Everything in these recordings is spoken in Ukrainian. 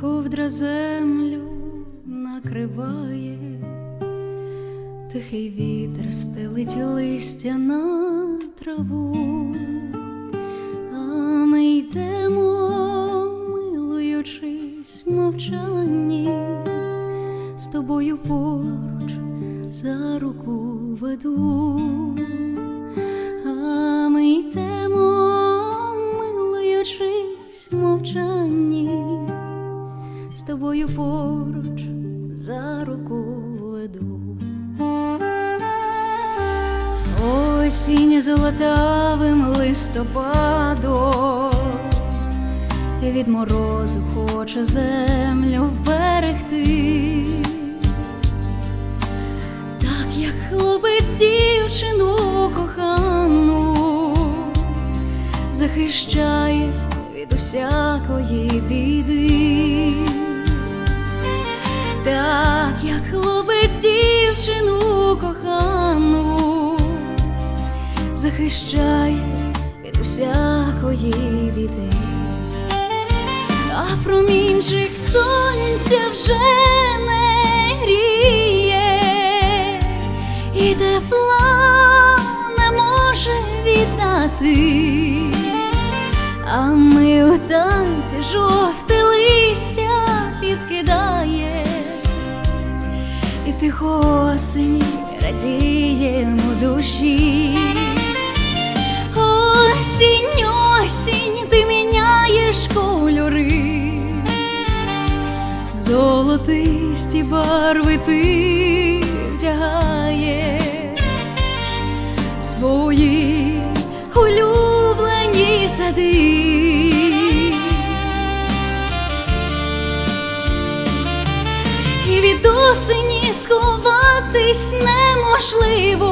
ковдра землю накриває, тихий вітер стелить листя на траву, а ми йдемо, милуючись мовчанні, з тобою поруч за руку веду, а ми йдемо, милуючись мовчанні, тобою поруч за руку веду. Осінь золотавим листопадом від морозу хоче землю вберегти, так як хлопець дівчину кохану захищає від усякої біди, так як хлопець дівчину кохану. Захищає від усякої біди, а промінчик сонця вже не гріє, і тепла не може віддати, а ми у танці жовте тихо осені радіємо душі. Осінь, осінь, ти міняєш кольори, в золотисті барви ти вдягаєш свої улюблені сади. Від осені сховатись неможливо,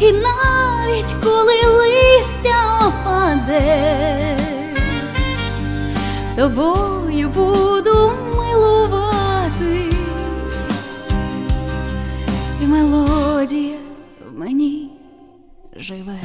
і навіть коли листя опаде, тобою буду милувати, і мелодія в мені живе.